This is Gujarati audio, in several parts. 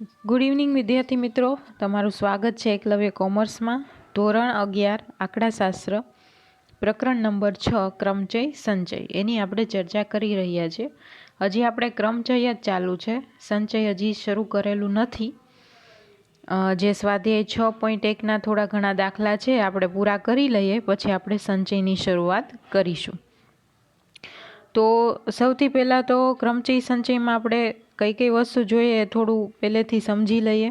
ગુડ ઇવનિંગ વિદ્યાર્થી મિત્રો. તમારું સ્વાગત છે એકલવ્ય કોમર્સમાં. ધોરણ અગિયાર, આંકડાશાસ્ત્ર, પ્રકરણ નંબર છ, ક્રમચય, સંચય. એની આપણે ચર્ચા કરી રહ્યા છીએ હજી આપણે ક્રમચય જ ચાલુ છે. સંચય હજી શરૂ કરેલું નથી. જે સ્વાધ્યાય છ પોઈન્ટ એકના થોડા ઘણા દાખલા છે આપણે પૂરા કરી લઈએ. પછી આપણે સંચયની શરૂઆત કરીશું. તો સૌથી પહેલાં તો ક્રમચય સંચયમાં આપણે કઈ કઈ વસ્તુ જોઈએ થોડું પહેલેથી સમજી લઈએ.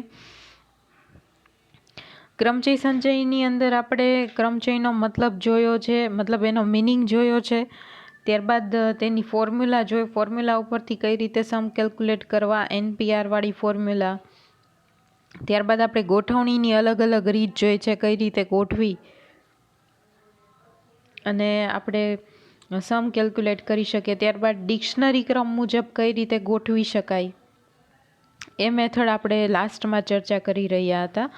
ક્રમચય સંચયની અંદર આપણે ક્રમચયનો મતલબ જોયો છે, મતલબ એનો મિનિંગ જોયો છે. ત્યારબાદ તેની ફોર્મ્યુલા જોઈ ફોર્મ્યુલા ઉપરથી કઈ રીતે સમ કેલ્ક્યુલેટ કરવા એનપીઆરવાળી ફોર્મ્યુલા ત્યારબાદ આપણે ગોઠવણીની અલગ અલગ રીત જોઈ છે, કઈ રીતે ગોઠવી. અને આપણે સમ કેલ્ક્યુલેટ કરી શકીએ ત્યારબાદ ડિક્શનરી ક્રમ મુજબ કઈ રીતે ગોઠવી શકાય? એ મેથડ આપણે લાસ્ટમાં ચર્ચા કરી રહ્યા હતા.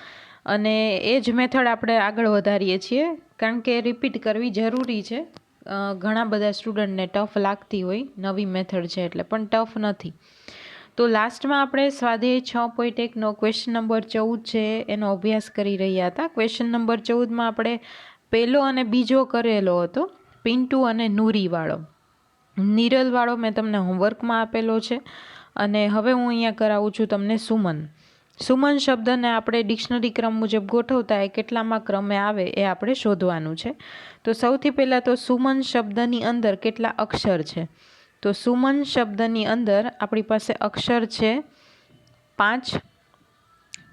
અને એ જ મેથડ આપણે આગળ વધારીએ છીએ, કારણ કે રિપીટ કરવી જરૂરી છે. ઘણા બધા સ્ટુડન્ટને ટફ લાગતી હોય, નવી મેથડ છે એટલે, પણ ટફ નથી. તો લાસ્ટમાં આપણે સ્વાધ્યાય છ પોઈન્ટ એકનો ક્વેશ્ચન નંબર ચૌદ છે, એનો અભ્યાસ કરી રહ્યા હતા. ક્વેશ્ચન નંબર ચૌદમાં આપણે પહેલો અને બીજો કરેલો હતો. પિન્ટુ અને નૂરીવાળો. નિરલવાળો મેં તમને હોમવર્કમાં આપેલો છે અને હવે હું અહીંયા કરાવું છું તમને સુમન. સુમન શબ્દને આપણે ડિક્શનરી ક્રમ મુજબ ગોઠવતા એ કેટલામાં ક્રમે આવે એ આપણે શોધવાનું છે. તો સૌથી પહેલાં તો સુમન શબ્દની અંદર કેટલા અક્ષર છે? તો સુમન શબ્દની અંદર આપણી પાસે અક્ષર છે પાંચ.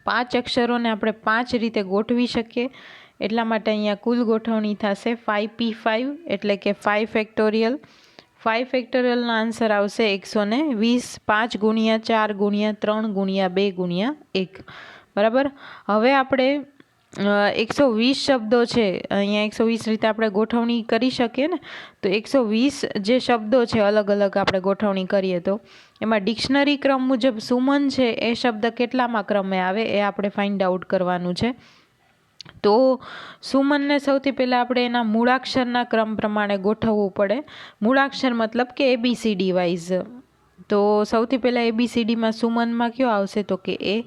પાંચ અક્ષરોને આપણે પાંચ રીતે ગોઠવી શકીએ. એટલા માટે અહીંયા કુલ ગોઠવણી થશે ફાઇવ પી ફાઇવ એટલે કે ફાઇવ ફેક્ટોરિયલ ફાઇવ ફેક્ટોરિયલનો આન્સર આવશે એકસો ને વીસ, પાંચ ગુણ્યા ચાર ગુણ્યા ત્રણ ગુણ્યા બે ગુણ્યા એક. બરાબર? હવે આપણે એકસો વીસ શબ્દો છે, અહીંયા એકસો વીસ રીતે આપણે ગોઠવણી કરી શકીએ ને, તો એકસો વીસ જે શબ્દો છે અલગ અલગ આપણે ગોઠવણી કરીએ તો. એમાં ડિક્શનરી ક્રમ મુજબ સુમન છે, એ શબ્દ કેટલામાં ક્રમે આવે એ આપણે ફાઇન્ડ આઉટ કરવાનું છે. તો સુમનને સૌથી પહેલાં આપણે એના મૂળાક્ષરના ક્રમ પ્રમાણે ગોઠવવું પડે. મૂળાક્ષર મતલબ કે એબીસીડી વાઇઝ તો સૌથી પહેલાં એબીસીડીમાં સુમનમાં કયો આવશે? તો કે એ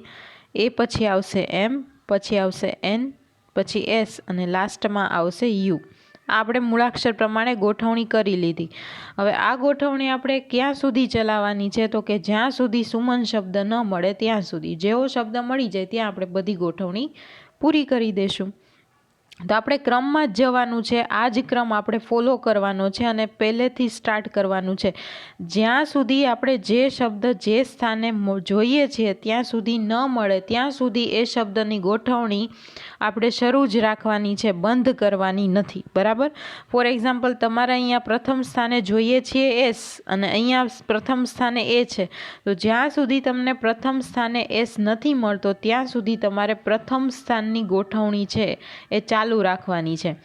એ પછી આવશે એમ પછી આવશે એન પછી એસ અને લાસ્ટમાં આવશે યુ આપણે મૂળાક્ષર પ્રમાણે ગોઠવણી કરી લીધી. હવે આ ગોઠવણી આપણે ક્યાં સુધી ચલાવવાની છે? તો કે જ્યાં સુધી સુમન શબ્દ ન મળે ત્યાં સુધી. જેવો શબ્દ મળી જાય ત્યાં આપણે બધી ગોઠવણી પૂરી કરી દઈશું તો આપણે ક્રમમાં જ જવાનું છે. આ જ ક્રમ આપણે ફોલો કરવાનો છે અને પહેલેથી સ્ટાર્ટ કરવાનું છે. જ્યાં સુધી આપણે જે શબ્દ જે સ્થાને જોઈએ છીએ, ત્યાં સુધી ન મળે, ત્યાં સુધી એ શબ્દની ગોઠવણી આપણે શરૂ જ રાખવાની છે, બંધ કરવાની નથી, બરાબર? ફોર એક્ઝામ્પલ તમારે અહીંયા પ્રથમ સ્થાને જોઈએ છીએ એસ અને અહીંયા પ્રથમ સ્થાને એ છે. તો જ્યાં સુધી તમને પ્રથમ સ્થાને એસ નથી મળતો, ત્યાં સુધી તમારે પ્રથમ સ્થાનની ગોઠવણી છે એ ચાલુ રાખવાની છે.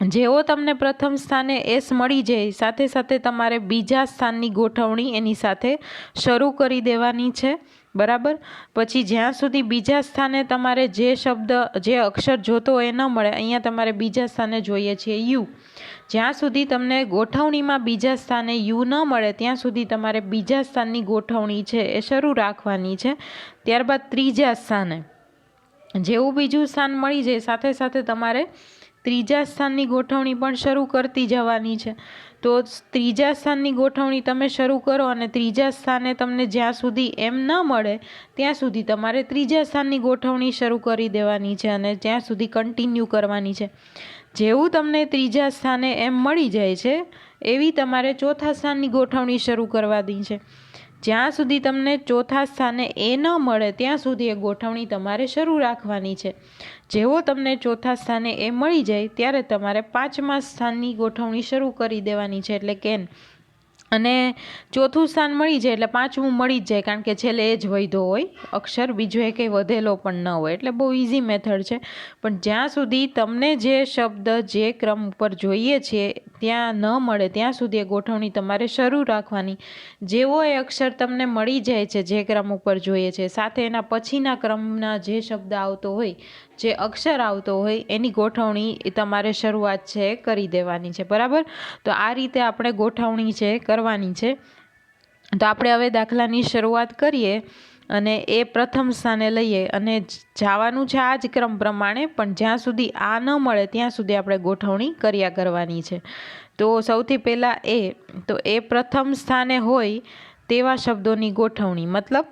જેવો તમને પ્રથમ સ્થાને એસ મળી જાય, સાથે સાથે તમારે બીજા સ્થાનની ગોઠવણી એની સાથે શરૂ કરી દેવાની છે. બરાબર? પછી જ્યાં સુધી બીજા સ્થાને તમારે જે શબ્દ, જે અક્ષર જોતો હોય એ ન મળે, અહીંયા તમારે બીજા સ્થાને જોઈએ છીએ યુ. જ્યાં સુધી તમને ગોઠવણીમાં બીજા સ્થાને યુ ન મળે, ત્યાં સુધી તમારે બીજા સ્થાનની ગોઠવણી છે એ શરૂ રાખવાની છે. ત્યારબાદ ત્રીજા સ્થાને. જેવું બીજું સ્થાન મળી જાય, સાથે સાથે તમારે ત્રીજા સ્થાનની ગોઠવણી પણ શરૂ કરતી જવાની છે. તો ત્રીજા સ્થાનની ગોઠવણી તમે શરૂ કરો અને ત્રીજા સ્થાને તમને જ્યાં સુધી એમ ન મળે, ત્યાં સુધી તમારે ત્રીજા સ્થાનની ગોઠવણી શરૂ કરી દેવાની છે અને ત્યાં સુધી કન્ટિન્યુ કરવાની છે. જેવું તમને ત્રીજા સ્થાને એમ મળી જાય છે, એવી તમારે ચોથા સ્થાનની ગોઠવણી શરૂ કરવાની છે. જ્યાં સુધી તમને ચોથા સ્થાને એ ન મળે, ત્યાં સુધી એ ગોઠવણી તમારે શરૂ રાખવાની છે. જેવો તમને ચોથા સ્થાને એ મળી જાય, ત્યારે તમારે પાંચમા સ્થાનની ગોઠવણી શરૂ કરી દેવાની છે, એટલે કે અને ચોથું સ્થાન મળી જાય એટલે પાંચમું મળી જ જાય, કારણ કે છેલ્લે એ જ વધ્યો હોય અક્ષર, બીજો એ કંઈ વધેલો પણ ન હોય, એટલે બહુ ઇઝી મેથડ છે. પણ જ્યાં સુધી તમને જે શબ્દ, જે ક્રમ ઉપર જોઈએ છે, ત્યાં ન મળે, ત્યાં સુધી એ ગોઠવણી તમારે શરૂ રાખવાની. જેવો એ અક્ષર તમને મળી જાય છે, જે ક્રમ ઉપર જોઈએ છે, સાથે એના પછીના ક્રમના જે શબ્દ આવતો હોય જે અક્ષર આવતો હોય એની ગોઠવણી તમારે શરૂઆત છે કરી દેવાની છે, બરાબર? તો આ રીતે આપણે ગોઠવણી છે કરવાની છે. તો આપણે હવે દાખલાની શરૂઆત કરીએ અને એ પ્રથમ સ્થાને લઈએ અને જવાનું છે આ જ ક્રમ પ્રમાણે, પણ જ્યાં સુધી આ ન મળે ત્યાં સુધી આપણે ગોઠવણી કર્યા કરવાની છે. તો સૌથી પહેલાં એ, તો એ પ્રથમ સ્થાને હોય તેવા શબ્દોની ગોઠવણી, મતલબ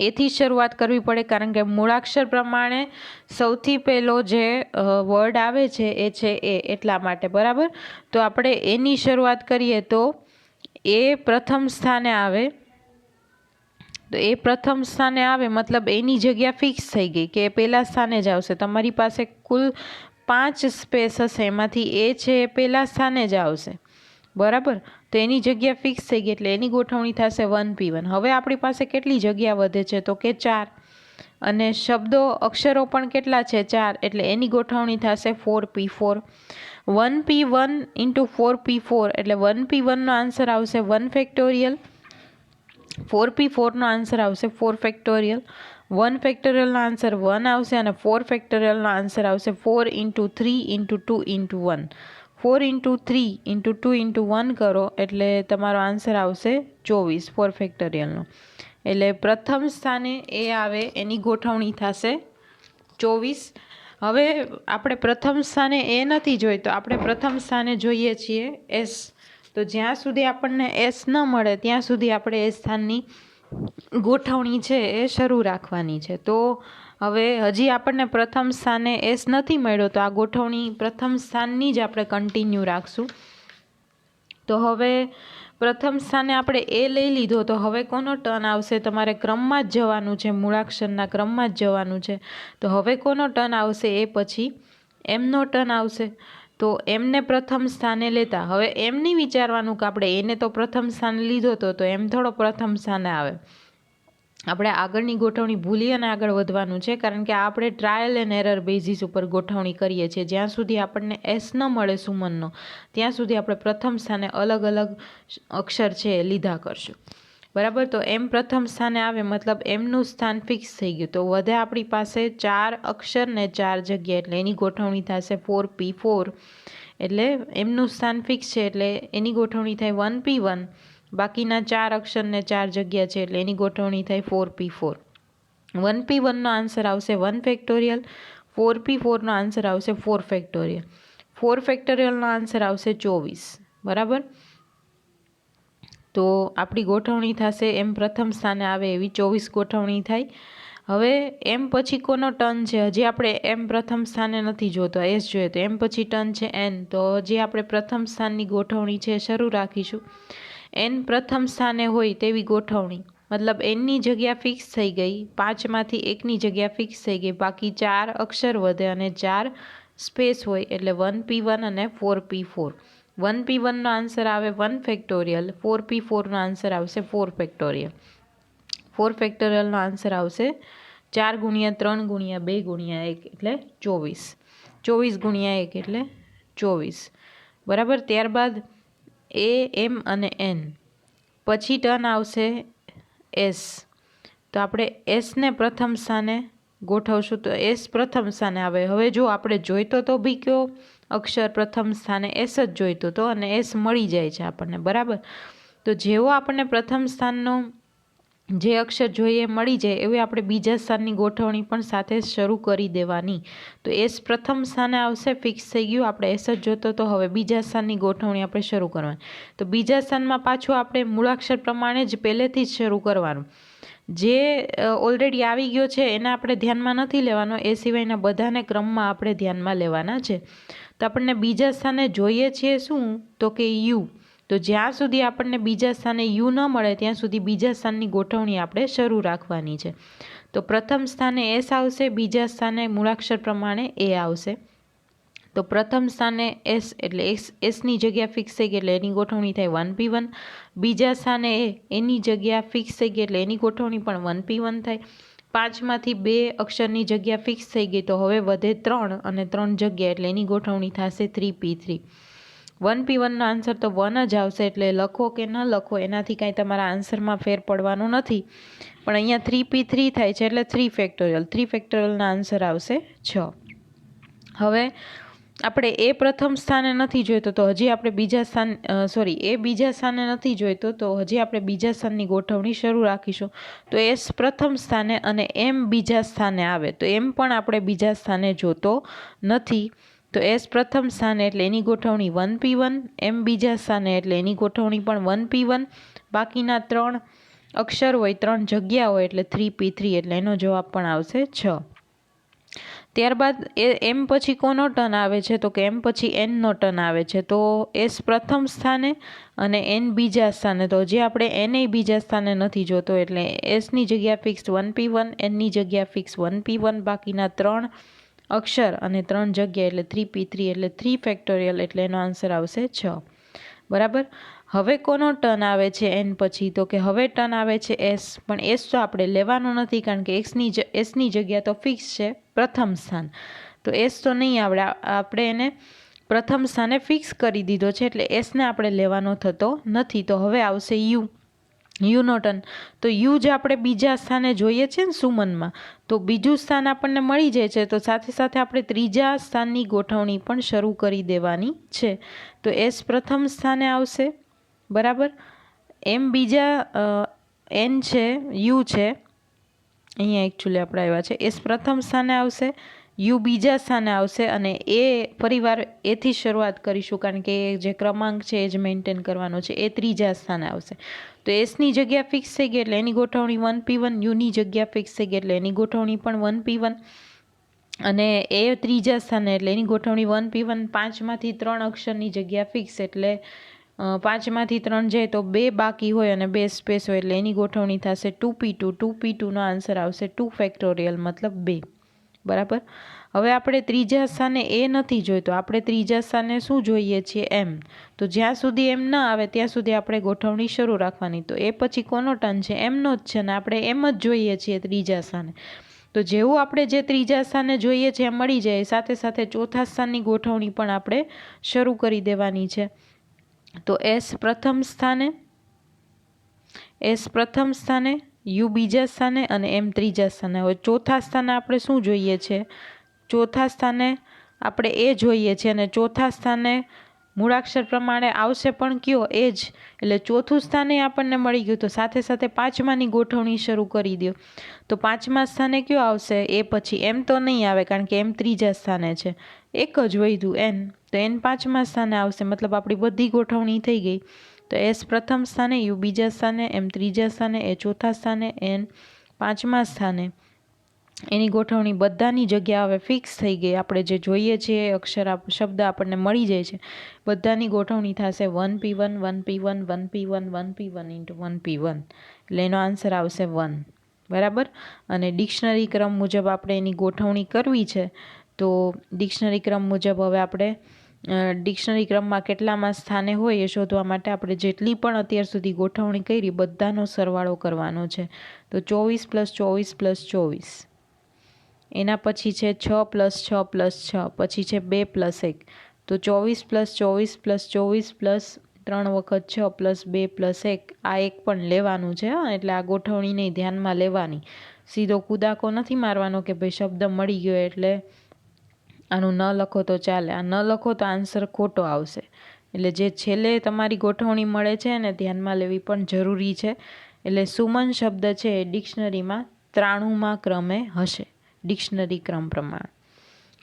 એથી શરૂઆત કરવી પડે, કારણ કે મૂળાક્ષર પ્રમાણે સૌથી પહેલો જે વર્ડ આવે છે, એ છે એ એટલા માટે, બરાબર? તો આપણે એની શરૂઆત કરીએ તો એ પ્રથમ સ્થાને આવે. તો એ પ્રથમ સ્થાને આવે મતલબ એની જગ્યા ફિક્સ થઈ ગઈ કે એ પહેલાં સ્થાને જ આવશે. તમારી પાસે કુલ પાંચ સ્પેસ હશે, એમાંથી એ છે એ પહેલાં સ્થાને જ આવશે. બરાબર? તો એની જગ્યા ફિક્સ થઈ ગઈ એટલે એની ગોઠવણી થશે વન પી વન હવે આપણી પાસે કેટલી જગ્યા વધે છે તો કે ચાર. અને શબ્દો, અક્ષરો પણ કેટલા છે? ચાર. એટલે એની ગોઠવણી થશે four P four one P one into four P four એટલે વન પી વનનો આન્સર આવશે વન ફેક્ટોરિયલ ફોર પી ફોરનો આન્સર આવશે ફોર ફેક્ટોરિયલ વન ફેક્ટોરિયલનો આન્સર વન આવશે અને ફોર ફેક્ટોરિયલનો આન્સર આવશે four into three into two into one four into three into two into one કરો એટલે તમારો આન્સર આવશે ચોવીસ ફોર ફેક્ટોરિયલનો. એટલે પ્રથમ સ્થાને એ આવે, એની ગોઠવણી થશે ચોવીસ. હવે આપણે પ્રથમ સ્થાને એ નથી જોઈ, તો આપણે પ્રથમ સ્થાને જોઈએ છીએ એસ. તો જ્યાં સુધી આપણને એસ ન મળે, ત્યાં સુધી આપણે એ સ્થાનની ગોઠવણી છે એ શરૂ રાખવાની છે. તો હવે હજી આપણને પ્રથમ સ્થાને એસ નથી મળ્યો, તો આ ગોઠવણી પ્રથમ સ્થાનની જ આપણે કન્ટિન્યુ રાખશું. તો હવે પ્રથમ સ્થાને આપણે એ લઈ લીધો, તો હવે કોનો ટર્ન આવશે? તમારે ક્રમમાં જ જવાનું છે, મૂળાક્ષરના ક્રમમાં જ જવાનું છે. તો હવે કોનો ટર્ન આવશે? એ પછી એમનો ટર્ન આવશે. તો એમને પ્રથમ સ્થાને લેતા. હવે એમ નહીં વિચારવાનું કે આપણે એને તો પ્રથમ સ્થાને લીધો હતો તો એમ થોડો પ્રથમ સ્થાને આવે. આપણે આગળની ગોઠવણી ભૂલી અને આગળ વધવાનું છે, કારણ કે આપણે ટ્રાયલ એન્ડ એરર બેઝિસ ઉપર ગોઠવણી કરીએ છીએ. જ્યાં સુધી આપણને એસ ન મળે સુમનનો, ત્યાં સુધી આપણે પ્રથમ સ્થાને અલગ અલગ અક્ષર છે લીધા કરશું. બરાબર? તો એમ પ્રથમ સ્થાને આવે, મતલબ એમનું સ્થાન ફિક્સ થઈ ગયું. તો વધે આપણી પાસે ચાર અક્ષર ને ચાર જગ્યા, એટલે એની ગોઠવણી થશે ફોર પી ફોર એટલે એમનું સ્થાન ફિક્સ છે, એટલે એની ગોઠવણી થાય વન પી વન બાકીના ચાર અક્ષર ને ચાર જગ્યા છે એટલે એની ગોઠવણી થાય four P four one P વનનો answer આવશે વન ફેક્ટોરિયલ ફોર પી ફોરનો આન્સર આવશે ફોર ફેક્ટોરિયલ ફોર ફેક્ટોરિયલનો આન્સર આવશે ચોવીસ. બરાબર? તો આપણી ગોઠવણી થશે એમ પ્રથમ સ્થાને આવે એવી ચોવીસ ગોઠવણી થાય. હવે એમ પછી કોનો ટર્ન છે? હજી આપણે એમ પ્રથમ સ્થાને નથી જોતો એસ જોઈએ. તો એમ પછી ટર્ન છે એન તો હજી આપણે પ્રથમ સ્થાનની ગોઠવણી છે, શરૂ રાખીશું. એન પ્રથમ સ્થાને હોય તેવી ગોઠવણી. મતલબ એનની જગ્યા ફિક્સ થઈ ગઈ, પાંચમાંથી એકની જગ્યા ફિક્સ થઈ ગઈ. બાકી ચાર અક્ષર વધે અને ચાર સ્પેસ હોય એટલે વન પી વન અને four P four one P વનનો answer આવે વન ફેક્ટોરિયલ ફોર પી ફોરનો આન્સર આવશે ફોર ફેક્ટોરિયલ ફોર ફેક્ટોરિયલનો આન્સર આવશે ચાર ગુણ્યા ત્રણ ગુણ્યા બે ગુણ્યા એક એટલે ચોવીસ. ચોવીસ ગુણ્યા એક એટલે ચોવીસ. બરાબર? ત્યારબાદ એ, એમ અને એન. પછી ટર્ન આવશે એસ. તો આપણે એસને પ્રથમ સ્થાને ગોઠવશું. તો એસ પ્રથમ સ્થાને આવે. હવે જો આપણે જોઈતો તો બી કયો? અક્ષર પ્રથમ સ્થાને એસ જ જોઈતો હતો અને એસ મળી જાય છે આપણને. બરાબર? તો જેવો આપણને પ્રથમ સ્થાનનો જે અક્ષર જોઈએ મળી જાય એવી આપણે બીજા સ્થાનની ગોઠવણી પણ સાથે શરૂ કરી દેવાની. તો એસ પ્રથમ સ્થાને આવશે ફિક્સ થઈ ગયું. આપણે એસ જ જોતો તો હવે બીજા સ્થાનની ગોઠવણી આપણે શરૂ કરવાની. તો બીજા સ્થાનમાં પાછું આપણે મૂળાક્ષર પ્રમાણે જ પહેલેથી જ શરૂ કરવાનું. જે ઓલરેડી આવી ગયો છે એને આપણે ધ્યાનમાં નથી લેવાનો. એ સિવાયના બધાને ક્રમમાં આપણે ધ્યાનમાં લેવાના છે. તો આપણને બીજા સ્થાને જોઈએ છીએ શું? તો કે યુ. તો જ્યાં સુધી આપણને બીજા સ્થાને યુ ન મળે, ત્યાં સુધી બીજા સ્થાનની ગોઠવણી આપણે શરૂ રાખવાની છે. તો પ્રથમ સ્થાને એસ આવશે, બીજા સ્થાને મૂળાક્ષર પ્રમાણે એ આવશે. તો પ્રથમ સ્થાને એસ એટલે એસ, એસની જગ્યા ફિક્સ થઈ ગઈ એટલે એની ગોઠવણી થાય વન પી વન. બીજા સ્થાને એ, એની જગ્યા ફિક્સ થઈ ગઈ એટલે એની ગોઠવણી પણ વન પી વન થાય. પાંચમાંથી બે અક્ષરની જગ્યા ફિક્સ થઈ ગઈ તો હવે વધે ત્રણ અને ત્રણ જગ્યા એટલે એની ગોઠવણી થશે three P three. One P વનનો answer તો વન જ આવશે એટલે લખો કે ન લખો, એનાથી કાંઈ તમારા આન્સરમાં ફેર પડવાનો નથી. પણ અહીંયા થ્રી પી થ્રી થાય છે એટલે થ્રી ફેક્ટોરિયલ થ્રી ફેક્ટોરિયલના આન્સર આવશે છ. હવે આપણે એ પ્રથમ સ્થાને નથી જોઈતો તો હજી આપણે બીજા સ્થાન સોરી એ બીજા સ્થાને નથી જોઈતો તો હજી આપણે બીજા સ્થાનની ગોઠવણી શરૂ રાખીશું. તો એસ પ્રથમ સ્થાને અને એમ બીજા સ્થાને આવે. તો એમ પણ આપણે બીજા સ્થાને જોતો નથી. તો એસ પ્રથમ સ્થાને એટલે એની ગોઠવણી વન પી વન એમ બીજા સ્થાને એટલે એની ગોઠવણી પણ વન પી વન બાકીના ત્રણ અક્ષર હોય, ત્રણ જગ્યા હોય એટલે થ્રી પી થ્રી એટલે એનો જવાબ પણ આવશે છ. ત્યારબાદ એ, એમ પછી કોનો ટર્ન આવે છે? તો કે એમ પછી એનનો ટર્ન આવે છે. તો એસ પ્રથમ સ્થાને અને એન બીજા સ્થાને. તો જે આપણે એને બીજા સ્થાને નથી જોતો એટલે એસની જગ્યા ફિક્સ વન પી વન એનની જગ્યા ફિક્સ વન પી વન બાકીના ત્રણ અક્ષર અને ત્રણ જગ્યા એટલે થ્રી પી થ્રી એટલે થ્રી ફેક્ટોરિયલ એટલે એનો આન્સર આવશે છ. બરાબર? હવે કોનો ટર્ન આવે છે એન પછી? તો કે હવે ટર્ન આવે છે એસ પણ એસ તો આપણે લેવાનો નથી કારણ કે એક્સની જ એસની જગ્યા તો ફિક્સ છે, પ્રથમ સ્થાન. તો એસ તો નહીં આવડે. આપણે એને પ્રથમ સ્થાને ફિક્સ કરી દીધો છે એટલે એસને આપણે લેવાનો થતો નથી. તો હવે આવશે યુ યુનો નોટન તો યુ જ આપણે બીજા સ્થાને જોઈએ છે ને સુમનમાં. તો બીજું સ્થાન આપણને મળી જાય છે, તો સાથે સાથે આપણે ત્રીજા સ્થાનની ગોઠવણી પણ શરૂ કરી દેવાની છે. તો એસ પ્રથમ સ્થાને આવશે, બરાબર? એમ બીજા એન છે, યુ છે, અહીંયા એકચ્યુઅલી આપણે આવ્યા છે. એસ પ્રથમ સ્થાને આવશે, યુ બીજા સ્થાને આવશે અને એ પરિવાર એથી શરૂઆત કરીશું, કારણ કે જે ક્રમાંક છે એ જ મેન્ટેન કરવાનો છે, એ ત્રીજા સ્થાને આવશે. તો એસની જગ્યા ફિક્સ થઈ ગઈ એટલે એની ગોઠવણી વન પી વન યુની જગ્યા ફિક્સ થઈ ગઈ એટલે એની ગોઠવણી પણ વન પી વન અને એ ત્રીજા સ્થાને એટલે એની ગોઠવણી વન પી વન પાંચમાંથી ત્રણ અક્ષરની જગ્યા ફિક્સ એટલે પાંચમાંથી ત્રણ જાય તો બે બાકી હોય અને બે સ્પેસ હોય એટલે એની ગોઠવણી થશે two P two two P ટુનો answer આવશે ટુ ફેક્ટોરિયલ મતલબ બે. બરાબર? હવે આપણે ત્રીજા સ્થાને એ નથી જોઈતો આપણે ત્રીજા સ્થાને શું જોઈએ છીએ એમ? તો જ્યાં સુધી એમ ન આવે, ત્યાં સુધી આપણે ગોઠવણી શરૂ રાખવાની. તો એ પછી કોનો ટર્ન છે, એમનો જ છે ને આપણે એમ જ જોઈએ છીએ ત્રીજા સ્થાને. તો જેવું આપણે જે ત્રીજા સ્થાને જોઈએ છે મળી જાય. સાથે સાથે ચોથા સ્થાનની ગોઠવણી પણ આપણે શરૂ કરી દેવાની છે. તો એસ પ્રથમ સ્થાને, એસ પ્રથમ સ્થાને, યુ બીજા સ્થાને અને એમ ત્રીજા સ્થાને. હવે ચોથા સ્થાને આપણે શું જોઈએ છે? ચોથા સ્થાને આપણે એ જોઈએ છીએ અને ચોથા સ્થાને મૂળાક્ષર પ્રમાણે આવશે પણ કયો એ જ. એટલે ચોથું સ્થાને આપણને મળી ગયું તો સાથે સાથે પાંચમાની ગોઠવણી શરૂ કરી દો. તો પાંચમા સ્થાને કયો આવશે? એ પછી એમ તો નહીં આવે કારણ કે એમ ત્રીજા સ્થાને છે. એક જ વધ્યું એન. તો એન પાંચમા સ્થાને આવશે. મતલબ આપણી બધી ગોઠવણી થઈ ગઈ. તો એસ પ્રથમ સ્થાને, યુ બીજા સ્થાને, એમ ત્રીજા સ્થાને, એ ચોથા સ્થાને, એન પાંચમા સ્થાને. એની ગોઠવણી બધાની જગ્યા હવે ફિક્સ થઈ ગઈ. આપણે જે જોઈએ છીએ અક્ષર શબ્દ આપણને મળી જાય છે. બધાની ગોઠવણી થશે one P one one P one one P one one P one into one P one એટલે એનો આન્સર આવશે વન બરાબર? અને ડિક્શનરી ક્રમ મુજબ આપણે એની ગોઠવણી કરવી છે, તો ડિક્શનરી ક્રમ મુજબ હવે આપણે ડિક્શનરી ક્રમમાં કેટલામાં સ્થાને હોય એ શોધવા માટે આપણે જેટલી પણ અત્યાર સુધી ગોઠવણી કરી બધાનો સરવાળો કરવાનો છે. તો ચોવીસ પ્લસ ચોવીસ પ્લસ ચોવીસ. એના પછી છે છ પ્લસ છ પ્લસ છ, પછી છે બે પ્લસ એક. તો ચોવીસ પ્લસ ચોવીસ પ્લસ ચોવીસ પ્લસ ત્રણ વખત છ પ્લસ બે પ્લસ એક, આ એક પણ લેવાનું છે એટલે આ ગોઠવણી નહીં ધ્યાનમાં લેવાની. સીધો કુદાકો નથી મારવાનો કે ભાઈ શબ્દ મળી ગયો એટલે આનું ન લખો તો ચાલે. આ ન લખો તો આન્સર ખોટો આવશે. એટલે જે છેલ્લે તમારી ગોઠવણી મળે છે એને ધ્યાનમાં લેવી પણ જરૂરી છે. એટલે સુમન શબ્દ છે એ ડિક્શનરીમાં ત્રાણુંમાં ક્રમે હશે. ડિક્શનરી ક્રમ પ્રમાણે.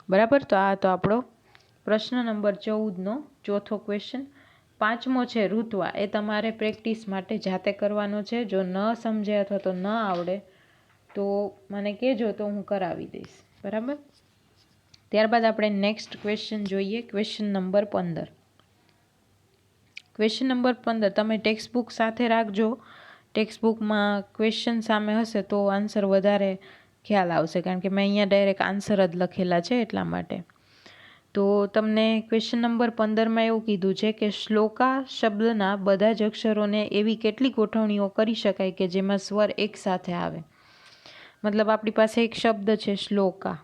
બરાબર? તો આ તો આપણો પ્રશ્ન નંબર ચૌદનો ચોથો ક્વેશ્ચન પાંચમો છે ઋત્વા એ તમારે પ્રેક્ટિસ માટે જાતે કરવાનો છે. જો ન સમજે અથવા તો ન આવડે, તો મને કહેજો, તો હું કરાવી દઈશ. બરાબર? ત્યારબાદ આપણે નેક્સ્ટ ક્વેશ્ચન જોઈએ. ક્વેશ્ચન નંબર પંદર. ક્વેશ્ચન નંબર પંદર, તમે ટેક્સ્ટ બુક સાથે રાખજો. ટેક્સ્ટ બુકમાં ક્વેશ્ચન સામે હશે તો આન્સર વધારે ખ્યાલ આવશે, કારણ કે મેં અહીંયા ડાયરેક્ટ આન્સર જ લખેલા છે એટલા માટે. તો તમને ક્વેશ્ચન નંબર પંદરમાં એવું કીધું છે કે, શ્લોકા શબ્દના બધા જ અક્ષરોને એવી કેટલી ગોઠવણીઓ કરી શકાય કે જેમાં સ્વર એક સાથે આવે? મતલબ આપણી પાસે એક શબ્દ છે, શ્લોકા.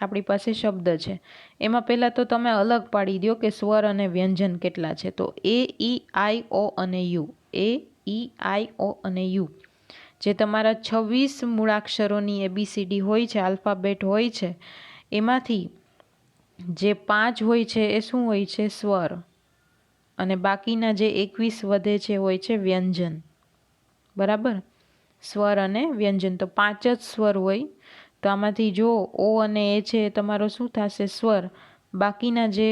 આપણી પાસે શબ્દ છે. એમાં પહેલાં તો તમે અલગ પાડી દો કે સ્વર અને વ્યંજન કેટલા છે. તો એ ઈ આઈ ઓ અને યુ એ ઈ આઈ ઓ અને યુ જે તમારા છવ્વીસ મૂળાક્ષરોની એબીસીડી હોય છે, આલ્ફાબેટ હોય છે, એમાંથી જે પાંચ હોય છે એ શું હોય છે? સ્વર. અને બાકીના જે એકવીસ વધે છે હોય છે વ્યંજન. બરાબર? સ્વર અને વ્યંજન. તો પાંચ જ સ્વર હોય. તો આમાંથી જો ઓ અને એ છે તમારો શું થશે? સ્વર. બાકીના જે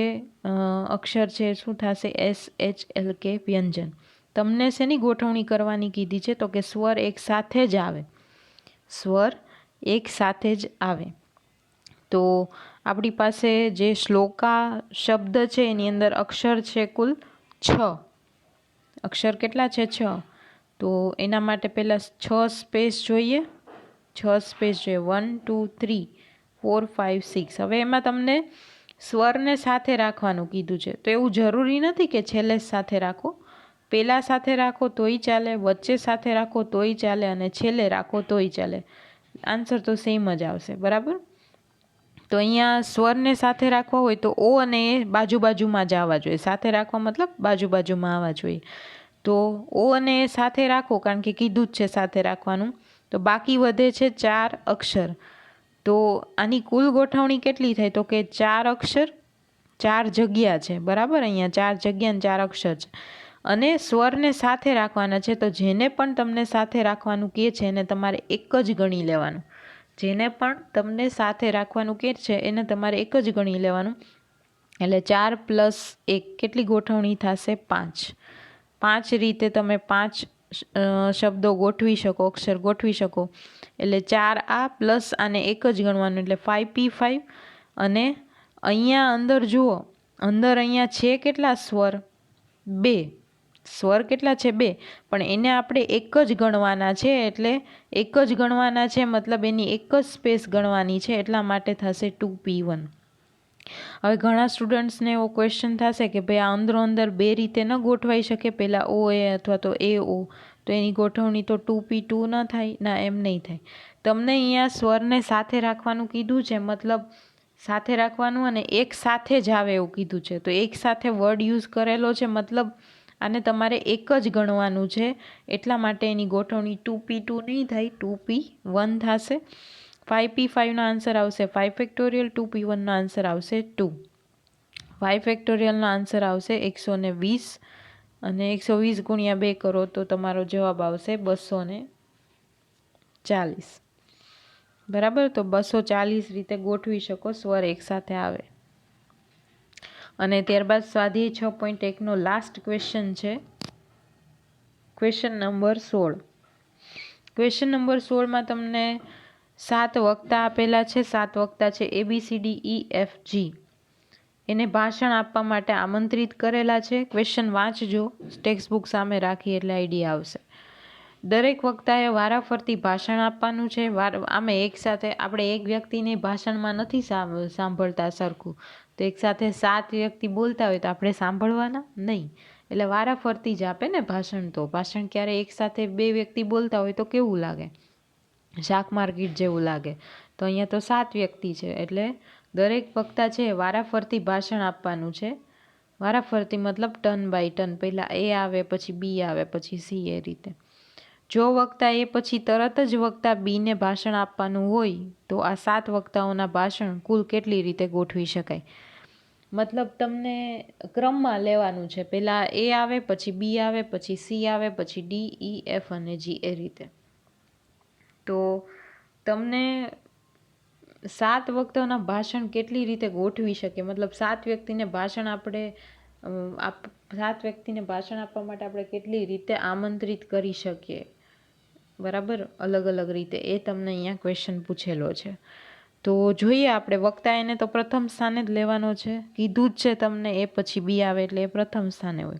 અક્ષર છે શું થશે? એસ એચ એલ કે વ્યંજન. તમને શેની ગોઠવણી કરવાની કીધી છે? તો કે સ્વર એક સાથે જ આવે. સ્વર એક સાથે જ આવે. તો આપણી પાસે જે શ્લોકા શબ્દ છે, એની અંદર અક્ષર છે કુલ છ. અક્ષર કેટલા છે? છ. તો એના માટે પહેલાં છ સ્પેસ જોઈએ. છ સ્પેસ જોઈએ. One, two, three, four, five, six. હવે એમાં તમને સ્વરને સાથે રાખવાનું કીધું છે. તો એવું જરૂરી નથી કે છેલ્લે સાથે રાખો. પહેલાં સાથે રાખો, તોય ચાલે, વચ્ચે સાથે રાખો, તોય ચાલે અને છેલ્લે રાખો, તોય ચાલે. આન્સર તો સેમ જ આવશે, બરાબર? તો અહીંયા સ્વરને સાથે રાખવા હોય તો ઓ અને એ બાજુ બાજુમાં જ આવવા જોઈએ. સાથે રાખવા મતલબ બાજુ બાજુમાં આવવા જોઈએ. તો ઓ અને એ સાથે રાખો કારણ કે કીધું જ છે સાથે રાખવાનું. તો બાકી વધે છે ચાર અક્ષર. તો આની કુલ ગોઠવણી કેટલી થાય? તો કે ચાર અક્ષર, ચાર જગ્યા છે, બરાબર? અહીંયા ચાર જગ્યા ને ચાર અક્ષર છે. અને સ્વરને સાથે રાખવાના છે. તો જેને પણ તમને સાથે રાખવાનું કહે છે, એને તમારે એક જ ગણી લેવાનું. જેને પણ તમને સાથે રાખવાનું કહે છે, એને તમારે એક જ ગણી લેવાનું. એટલે ચાર પ્લસ એક, કેટલી ગોઠવણી થશે? પાંચ. પાંચ રીતે તમે પાંચ શબ્દો ગોઠવી શકો, અક્ષર ગોઠવી શકો. એટલે ચાર આ પ્લસ આને એક જ ગણવાનું. એટલે ફાઇવ પી ફાઇવ અને અહીંયા અંદર જુઓ, અંદર અહીંયા છે કેટલા સ્વર? બે. સ્વર કેટલા છે બે? પણ એને આપણે એક જ ગણવાના છે એટલે એક જ ગણવાના છે મતલબ એની એક જ સ્પેસ ગણવાની છે એટલા માટે થશે ટુ પી વન. હવે ઘણા સ્ટુડન્ટ્સને એવો ક્વેશ્ચન થશે કે ભાઈ આ અંદરો અંદર બે રીતે ન ગોઠવાઈ શકે પહેલાં ઓ એ અથવા તો એ ઓ. તો એની ગોઠવણી તો ટુ પી ટુ ન થાય, ના એમ નહીં થાય. તમને અહીંયા સ્વરને સાથે રાખવાનું કીધું છે, મતલબ સાથે રાખવાનું અને એક સાથે જ આવે એવું કીધું છે. તો એક સાથે વર્ડ યુઝ કરેલો છે, મતલબ આને તમારે એક જ ગણવાનું છે. એટલા માટે એની ગોઠવણી ટુ પી ટુ નહીં થાય ટુ પી વન થશે. ફાઇવ પી ફાઇવનો આન્સર આવશે. ફાઇવ ફેક્ટોરિયલ ટુ પી વનનો આન્સર આવશે ટુ ફાઇવ ફેક્ટોરિયલનો આન્સર આવશે એકસો ને વીસ અને એકસો વીસ ગુણ્યા બે કરો તો તમારો જવાબ આવશે બસો ને ચાલીસ. બરાબર? તો બસો ચાલીસ રીતે ગોઠવી શકો, સ્વર એકસાથે આવે. અને ત્યારબાદ સ્વાધ્યાય છ પોઈન્ટ એકનો લાસ્ટ ક્વેશ્ચન છે. ક્વેશ્ચન નંબર સોળ. ક્વેશ્ચન નંબર સોળમાં તમને સાત વક્તા આપેલા છે. સાત વક્તા છે A B C D E F G એને ભાષણ આપવા માટે આમંત્રિત કરેલા છે. ક્વેશ્ચન વાંચજો. ટેક્સ્ટ બુક સામે રાખી એટલે આઈડિયા આવશે. દરેક વક્તાએ વારાફરતી ભાષણ આપવાનું છે. વાર આમે એકસાથે આપણે એક વ્યક્તિને ભાષણમાં નથી સાંભળતા સરખું. તો એકસાથે સાત વ્યક્તિ બોલતા હોય તો આપણે સાંભળવાના? નહીં. એટલે વારાફરતી જ આપે ને ભાષણ તો. ભાષણ ક્યારે એકસાથે બે વ્યક્તિ બોલતા હોય તો કેવું લાગે? શાક માર્કેટ જેવું લાગે. તો અહીંયા તો સાત વ્યક્તિ છે. એટલે દરેક વક્તા છે વારાફરતી ભાષણ આપવાનું છે. વારાફરતી મતલબ ટર્ન બાય ટર્ન. પહેલાં એ આવે, પછી બી આવે, પછી સી એ રીતે. જો વક્તા એ પછી તરત જ વક્તા બીને ભાષણ આપવાનું હોય, તો આ સાત વક્તાઓના ભાષણ કુલ કેટલી રીતે ગોઠવી શકાય? મતલબ તમને ક્રમમાં લેવાનું છે. પહેલાં એ આવે, પછી બી આવે, પછી સી આવે, પછી ડી, ઈ, એફ અને જી એ રીતે. તો તમને સાત વક્તાઓના ભાષણ કેટલી રીતે ગોઠવી શકે મતલબ સાત વ્યક્તિને ભાષણ આપણે સાત વ્યક્તિને ભાષણ આપવા માટે આપણે કેટલી રીતે આમંત્રિત કરી શકીએ? બરાબર? અલગ અલગ રીતે એ તમને અહીંયા ક્વેશ્ચન પૂછેલો છે. તો જોઈએ આપણે, વક્તા એને તો પ્રથમ સ્થાને જ લેવાનો છે. કીધું જ છે તમને, એ પછી બી આવે એટલે એ પ્રથમ સ્થાને હોય.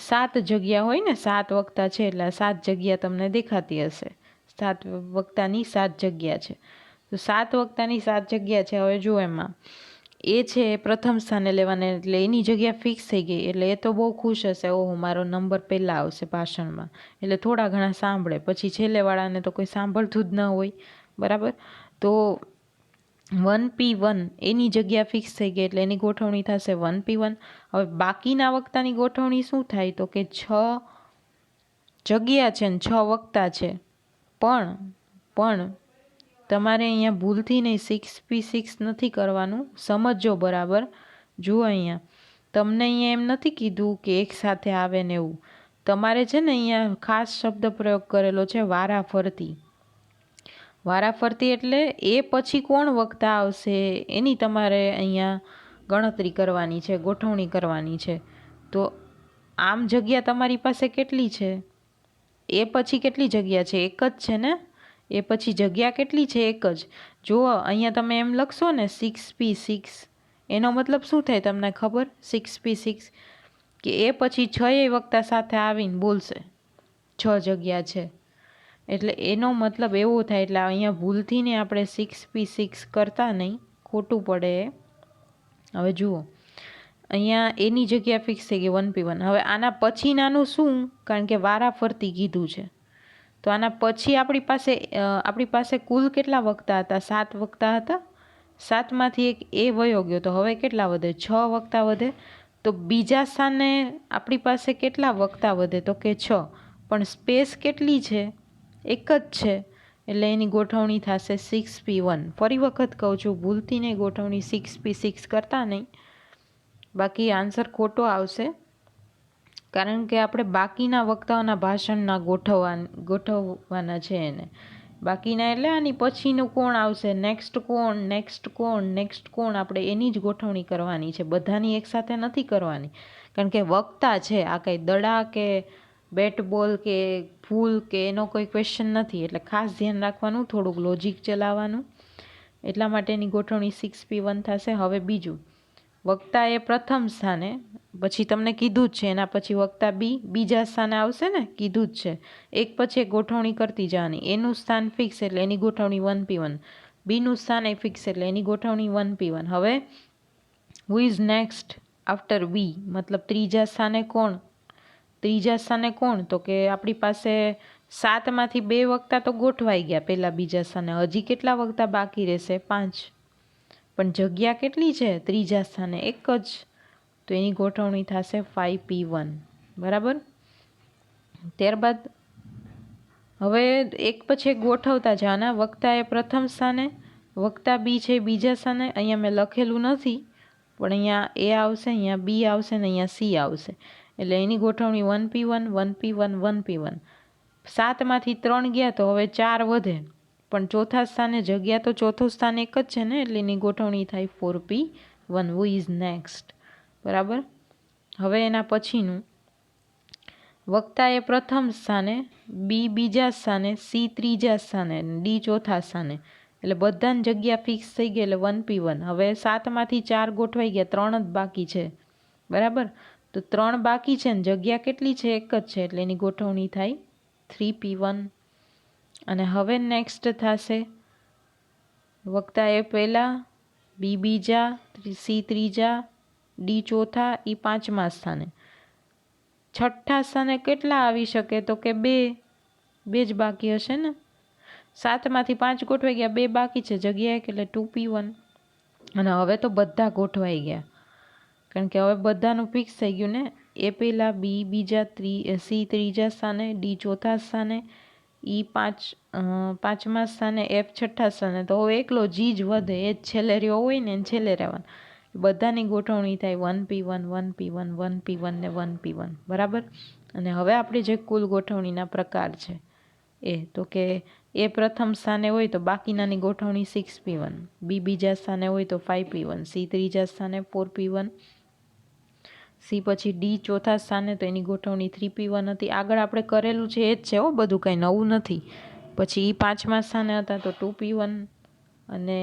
સાત જગ્યા હોય ને, સાત વક્તા છે એટલે સાત જગ્યા તમને દેખાતી હશે. સાત વક્તાની સાત જગ્યા છે. તો સાત વક્તાની સાત જગ્યા છે, હવે જો એમાં. એ છે પ્રથમ સ્થાને લેવાને એટલે એની જગ્યા ફિક્સ થઈ ગઈ. એટલે એ તો બહુ ખુશ હશે. ઓહો, મારો નંબર પહેલાં આવશે ભાષણમાં. એટલે થોડા ઘણા સાંભળે. પછી છેલ્લેવાળાને તો કોઈ સાંભળતું જ ન હોય. બરાબર? તો વન પી વન એની જગ્યા ફિક્સ થઈ ગઈ એટલે એની ગોઠવણી થશે વન પી વન. હવે બાકીના વક્તાની ગોઠવણી શું થાય? તો કે છ જગ્યા છે ને છ વક્તા છે. પણ પણ તમારે અહીંયા ભૂલથી નહીં સિક્સ પી સિક્સ નથી કરવાનું. સમજજો બરાબર? જુઓ અહીંયા. તમને અહીંયા એમ નથી કીધું કે એક સાથે આવે ને એવું. તમારે છે ને અહીંયા ખાસ શબ્દ પ્રયોગ કરેલો છે, વારાફરતી. વારાફરતી એટલે એ પછી કોણ વક્તા આવશે, એની તમારે અહીંયા ગણતરી કરવાની છે, ગોઠવણી કરવાની છે. તો આમ જગ્યા તમારી પાસે કેટલી છે? એ પછી કેટલી જગ્યા છે? એક જ છે ને? એ પછી જગ્યા કેટલી છે એક જ? જુઓ, અહીંયા તમે એમ લખશો ને સિક્સ પી સિક્સ એનો મતલબ શું થાય તમને ખબર? સિક્સ પી સિક્સ કે એ પછી છ એ વક્તા સાથે આવીને બોલશે. છ જગ્યા છે. એટલે એનો મતલબ એવો થાય, એટલે અહીંયા ભૂલથી ને આપણે સિક્સ પી સિક્સ કરતા નહીં. ખોટું પડે હવે જુઓ. અહીંયા એની જગ્યા ફિક્સ થઈ ગઈ વન પી વન હવે આના પછીનાનું શું? કારણ કે વારા ફરતી કીધું છે. તો આના પછી આપણી પાસે આપણી પાસે કુલ કેટલા વખતા હતા? સાત વક્તા હતા. સાતમાંથી એક એ વયો ગયો. તો હવે કેટલા વધે? છ વખતા વધે. તો બીજા સ્થાને આપણી પાસે કેટલા વક્તા વધે? તો કે છ. પણ સ્પેસ કેટલી છે? એક જ છે. એટલે એની ગોઠવણી થશે સિક્સ પી વન. ફરી વખત કહું છું, ભૂલથી નહીં ગોઠવણી. સિક્સ પી સિક્સ કરતા નહીં. બાકી આન્સર ખોટો આવશે. કારણ કે આપણે બાકીના વક્તાઓના ભાષણના ગોઠવવા ગોઠવવાના છે એને. બાકીના એટલે આની પછીનું કોણ આવશે? નેક્સ્ટ કોણ? નેક્સ્ટ કોણ? નેક્સ્ટ કોણ? આપણે એની જ ગોઠવણી કરવાની છે. બધાની એકસાથે નથી કરવાની. કારણ કે વક્તા છે, આ કંઈ દડા કે બેટ બોલ કે ફૂલ કે એનો કોઈ ક્વેશ્ચન નથી. એટલે ખાસ ધ્યાન રાખવાનું, થોડુંક લોજિક ચલાવવાનું. એટલા માટેની ગોઠવણી સિક્સ પી વન થશે. હવે બીજું. વક્તા એ પ્રથમ સ્થાને, પછી તમને કીધું જ છે, એના પછી વક્તા બી, બીજા સ્થાને આવશે ને, કીધું જ છે. એક પછી એક ગોઠવણી કરતી જવાની. એનું સ્થાન ફિક્સ એટલે એની ગોઠવણી વન પી વન બીનું સ્થાન એ ફિક્સ એટલે એની ગોઠવણી વન પી વન હવે who is next after B મતલબ ત્રીજા સ્થાને કોણ? ત્રીજા સ્થાને કોણ? તો કે આપણી પાસે સાતમાંથી બે વખતા તો ગોઠવાઈ ગયા, પહેલાં બીજા સ્થાને. હજી કેટલા વખતા બાકી રહેશે? પાંચ. પણ જગ્યા કેટલી છે? ત્રીજા સ્થાને એક જ. તો એની ગોઠવણી થશે ફાઈવ પી વન બરાબર? ત્યારબાદ હવે એક પછી એક ગોઠવતા જવાના વક્તા એ પ્રથમ સ્થાને, વક્તા બી છે બીજા સ્થાને. અહીંયા મેં લખેલું નથી, પણ અહીંયા એ આવશે, અહીંયા બી આવશે ને અહીંયા સી આવશે. એટલે એની ગોઠવણી one P one one P one one P one સાતમાંથી ત્રણ ગયા તો હવે ચાર વધે. પણ ચોથા સ્થાને જગ્યા તો ચોથું સ્થાન એક જ છે ને, એટલે એની ગોઠવણી થાય four P one who is next બરાબર? હવે એના પછીનું. વક્તા એ પ્રથમ સ્થાને બી બીજા સ્થાને સી ત્રીજા સ્થાને ડી ચોથા સ્થાને. એટલે બધાની જગ્યા ફિક્સ થઈ ગઈ, એટલે વન પી વન હવે સાતમાંથી ચાર ગોઠવાઈ ગયા, ત્રણ જ બાકી છે. બરાબર? તો ત્રણ બાકી છે ને, જગ્યા કેટલી છે? એક જ છે, એટલે એની ગોઠવણી થાય થ્રી પી વન અને હવે નેક્સ્ટ થશે. વક્તા એ પહેલાં બી બીજા સી ત્રીજા, ડી ચોથા એ પાંચમા સ્થાને. છઠ્ઠા સ્થાને કેટલા આવી શકે? તો કે બે. બે જ બાકી હશે ને? સાતમાંથી પાંચ ગોઠવાઈ ગયા. બે બાકી છે જગ્યાએ, એટલે ટુ પી વન અને હવે તો બધા ગોઠવાઈ ગયા. કારણ કે હવે બધાનું ફિક્સ થઈ ગયું ને? એ પહેલાં બી બીજા, ત્રી સી ત્રીજા સ્થાને, ડી ચોથા સ્થાને ઈ પાંચ પાંચમા સ્થાને એફ છઠ્ઠા સ્થાને. તો હવે એકલો જી જ વધે. એ જ છેલ્લે રહ્યો હોય ને એને છેલ્લે રહેવાનું. બધાની ગોઠવણી થાય one P one one P one one P one ને વન પી વન બરાબર? અને હવે આપણી જે કુલ ગોઠવણીના પ્રકાર છે એ. તો કે એ પ્રથમ સ્થાને હોય તો બાકીનાની ગોઠવણી સિક્સ પી વન બી બીજા સ્થાને હોય તો ફાઇવ પી વન સી ત્રીજા સ્થાને ફોર પી વન સી પછી ડી ચોથા સ્થાને તો એની ગોઠવણી થ્રી પી વન હતી. આગળ આપણે કરેલું છે એ જ છે હો, બધું કંઈ નવું નથી. પછી એ પાંચમા સ્થાને હતા તો ટુ પી વન અને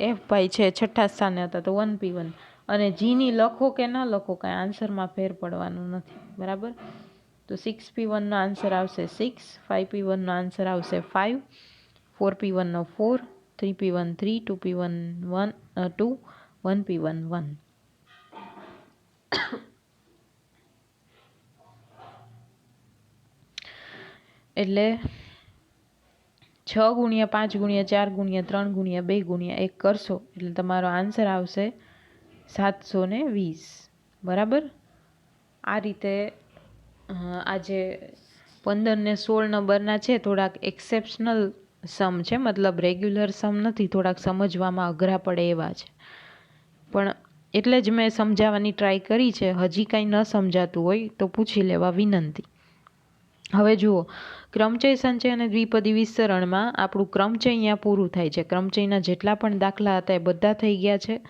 એફ ભાઈ છે છઠ્ઠા સ્થાને હતા તો વન પી વન અને જીની લખો કે ન લખો કાંઈ આન્સરમાં ફેર પડવાનું નથી. બરાબર? તો સિક્સ પી વનનો આન્સર આવશે સિક્સ ફાઇવ પી વનનો આન્સર આવશે five four P વનનો four three P one three two P one one two one P one one એટલે છ ગુણ્યા પાંચ ગુણ્યા ચાર ગુણ્યા ત્રણ ગુણ્યા બે ગુણ્યા એક કરશો એટલે તમારો આન્સર આવશે સાતસો ને વીસ. બરાબર? આ રીતે આજે પંદર ને સોળ નંબરના છે, થોડાક એક્સેપ્શનલ સમ છે, મતલબ રેગ્યુલર સમ નથી, થોડાક સમજવામાં અઘરા પડે એવા છે. પણ એટલે જ મેં સમજાવવાની ટ્રાય કરી છે. હજી કાંઈ ન સમજાતું હોય તો પૂછી લેવા વિનંતી. હવે જુઓ, ક્રમચય સંચય અને દ્વિપદી વિસ્તરણમાં આપણું ક્રમચય અહીંયા પૂરું થાય છે. ક્રમચયના જેટલા પણ દાખલા હતા એ બધા થઈ ગયા છે.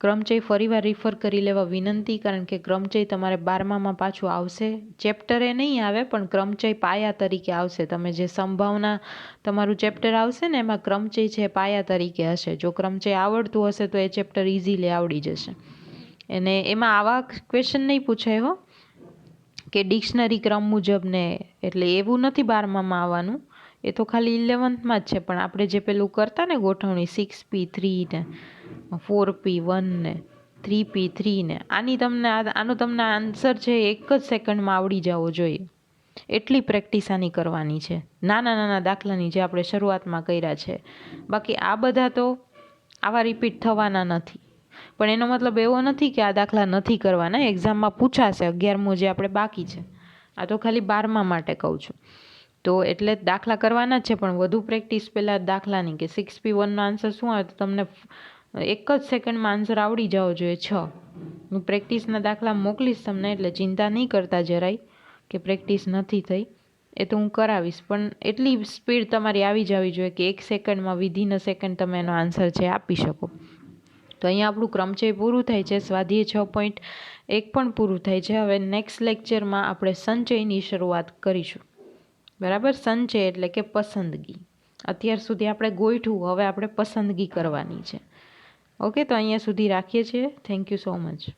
ક્રમચય ફરીવાર રિફર કરી લેવા વિનંતી, કારણ કે ક્રમચય તમારે બારમામાં પાછું આવશે. ચેપ્ટરે નહીં આવે, પણ ક્રમચય પાયા તરીકે આવશે. તમે જે સંભાવના તમારું ચેપ્ટર આવશે ને, એમાં ક્રમચય છે પાયા તરીકે હશે. જો ક્રમચય આવડતું હશે તો એ ચેપ્ટર ઇઝીલી આવડી જશે. અને એમાં આવા ક્વેશ્ચન નહીં પૂછાય હો. કે ડિક્શનરી ક્રમ મુજબ ને એટલે એવું નથી બારમામાં આવવાનું. એ તો ખાલી ઇલેવન્થમાં જ છે, પણ આપણે જે પેલું કરતા ને ગોઠવણી સિક્સ પી થ્રી ને ફોર પી વન ને થ્રી પી થ્રી ને, આની તમને આનો તમને આન્સર છે એક જ સેકન્ડમાં આવડી જવો જોઈએ. એટલી પ્રેક્ટિસ આની કરવાની છે. નાના નાના દાખલાની જે આપણે શરૂઆતમાં કર્યા છે. બાકી આ બધા તો આવા રિપીટ થવાના નથી. પણ એનો મતલબ એવો નથી કે આ દાખલા નથી કરવાના, એક્ઝામમાં પૂછાશે, અગિયારમું જે આપણે બાકી છે. આ તો ખાલી બારમા માટે કહું છું. તો એટલે દાખલા કરવાના છે, પણ વધુ પ્રેક્ટિસ પહેલાં દાખલાની કે સિક્સ પી વનનો આન્સર શું આવે તો તમને એક જ સેકન્ડમાં આન્સર આવડી જવો જોઈએ, છ. હું પ્રેક્ટિસના દાખલા મોકલીશ તમને, એટલે ચિંતા નહીં કરતા જરાય કે પ્રેક્ટિસ નથી થઈ. એ તો હું કરાવીશ, પણ એટલી સ્પીડ તમારી આવી જવી જોઈએ કે એક સેકન્ડમાં વિધિન અ સેકન્ડ તમે એનો આન્સર છે આપી શકો. તો અહીંયા આપણું ક્રમચય પૂરું થાય છે. સ્વાધ્યાય છ પોઈન્ટ એક પણ પૂરું થાય છે. હવે નેક્સ્ટ લેક્ચરમાં આપણે સંચયની શરૂઆત કરીશું. બરાબર? સંચય એટલે કે પસંદગી. અત્યાર સુધી આપણે ગોઈઠું, હવે આપણે પસંદગી કરવાની છે. ઓકે તો અહીંયા સુધી રાખીએ છીએ. Thank you so much